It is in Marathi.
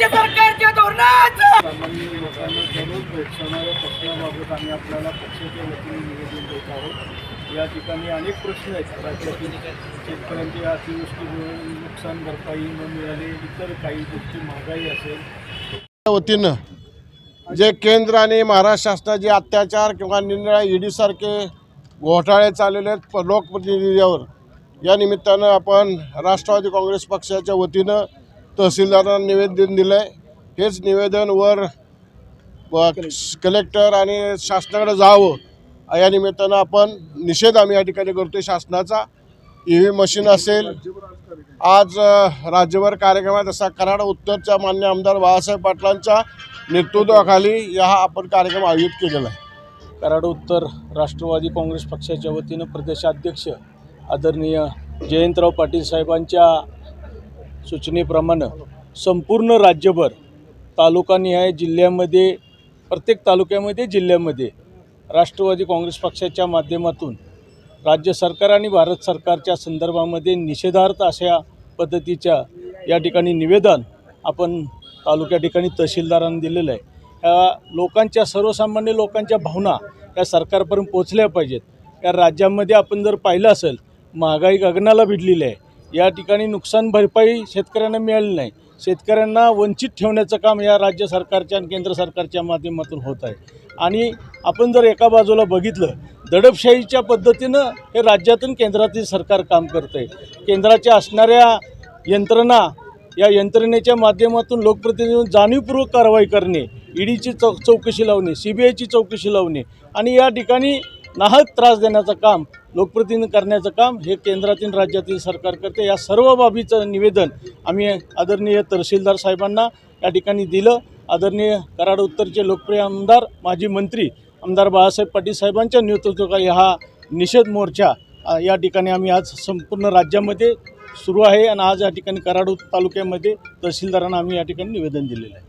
राज्य सरकारच्या धोरणाचं या ठिकाणी अनेक प्रश्न आहेत राज्यातील शेतकऱ्यांची अतिवृष्टीमुळे नुकसान भरपाई न मिळाली इतर काही गोष्टी महागाई असेल वतीनं जे केंद्र आणि महाराष्ट्र शासनाचे अत्याचार किंवा निंदळा ईडीसारखे घोटाळे चाललेले आहेत लोकप्रतिनिधीवर या निमित्तानं आपण राष्ट्रवादी काँग्रेस पक्षाच्या वतीनं तहसीलदारांना निवेदन दिलं आहे हेच निवेदन वर कलेक्टर आणि शासनाकडे जावं. या निमित्तानं आपण निषेध आम्ही या ठिकाणी करतो शासनाचा ई व्ही मशीन असेल. आज राज्यभर कार्यक्रमात असा कराड उत्तरच्या मान्य आमदार बाळासाहेब पाटलांच्या नेतृत्वाखाली या हा आपण कार्यक्रम आयोजित केलेला आहे. कराड उत्तर राष्ट्रवादी काँग्रेस पक्षाच्या वतीनं प्रदेशाध्यक्ष आदरणीय जयंतराव पाटील साहेबांच्या सूचनेप्रमाणे संपूर्ण राज्यभर तालुकानिहाय जिल्ह्यामध्ये प्रत्येक तालुक्यामध्ये जिल्ह्यामध्ये राष्ट्रवादी काँग्रेस पक्षाच्या माध्यमातून राज्य सरकार आणि भारत सरकारच्या संदर्भामध्ये निषेधार्थ अशा पद्धतीच्या या ठिकाणी निवेदन आपण तालुक्या ठिकाणी तहसीलदारांना दिलेलं आहे. ह्या लोकांच्या सर्वसामान्य लोकांच्या भावना या सरकारपर्यंत पोचल्या पाहिजेत. या राज्यामध्ये आपण जर पाहिलं असेल महागाई गगनाला भिडलेली आहे. या ठिकाणी नुकसान भरपाई शेतकऱ्यांना मिळाली नाही. शेतकऱ्यांना वंचित ठेवण्याचं काम या राज्य सरकारच्या आणि केंद्र सरकारच्या माध्यमातून होत आहे. आणि आपण जर एका बाजूला बघितलं दडपशाहीच्या पद्धतीनं हे राज्यातून केंद्रातील सरकार काम करतं आहे केंद्राच्या असणाऱ्या यंत्रणा या यंत्रणेच्या माध्यमातून लोकप्रतिनिधी जाणीवपूर्वक कारवाई करणे ईडीची चौ चौकशी लावणे सी बी आयची चौकशी लावणे आणि या ठिकाणी नाहक त्रास देण्याचं काम लोकप्रतिनिधी करण्याचं काम हे केंद्रातील राज्यातील सरकार करते. या सर्व बाबीचं निवेदन आम्ही आदरणीय तहसीलदार साहेबांना या ठिकाणी दिलं. आदरणीय कराड उत्तरचे लोकप्रिय आमदार माजी मंत्री आमदार बाळासाहेब पाटील साहेबांच्या नेतृत्वाखाली हा निषेध मोर्चा या ठिकाणी आम्ही आज संपूर्ण राज्यामध्ये सुरू आहे आणि आज या ठिकाणी कराड तालुक्यामध्ये तहसीलदारांना आम्ही या ठिकाणी निवेदन दिलेलं आहे.